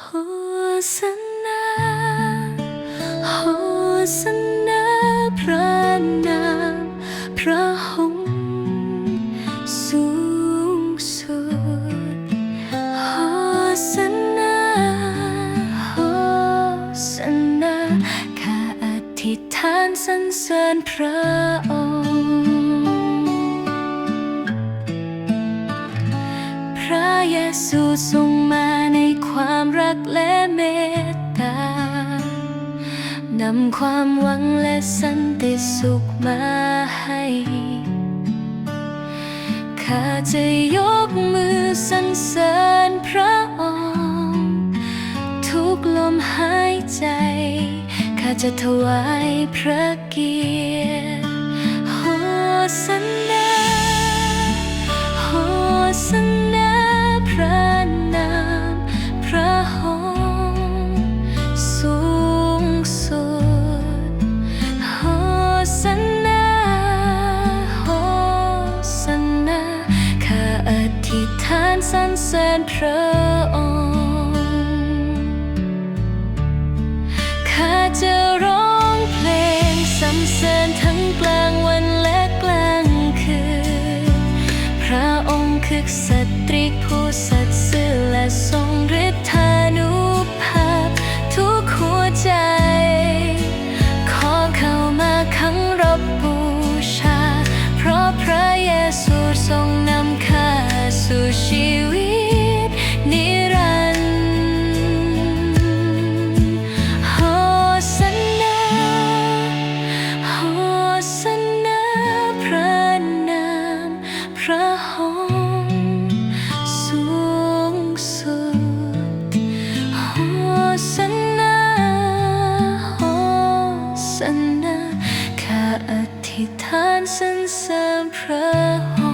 โฮสนาโฮสนาพระนามพระองค์สูงสุดโฮสนาโฮสนาข้าอธิษฐานสรรเสริญพระองค์พระเยซูทรงมา ความรักและเมตตานำความหวังและสันติสุขมาให้ข้าจะยกมือสรรเสริญพระองค์ทุกลมหายใจข้าจะถวายพระเกียร สรรเสริญพระองค์ข้าจะร้องเพลงสรรเสริญทั้งกลางวันและกลางคืน พระองค์คือสตรีผู้สั ชีวิตนิรันดร์โฮสนาโฮสนาพระนามพระองค์สูงสุดโฮสนาโฮสนาข้าอธิษฐานสรรเสริญพระองค์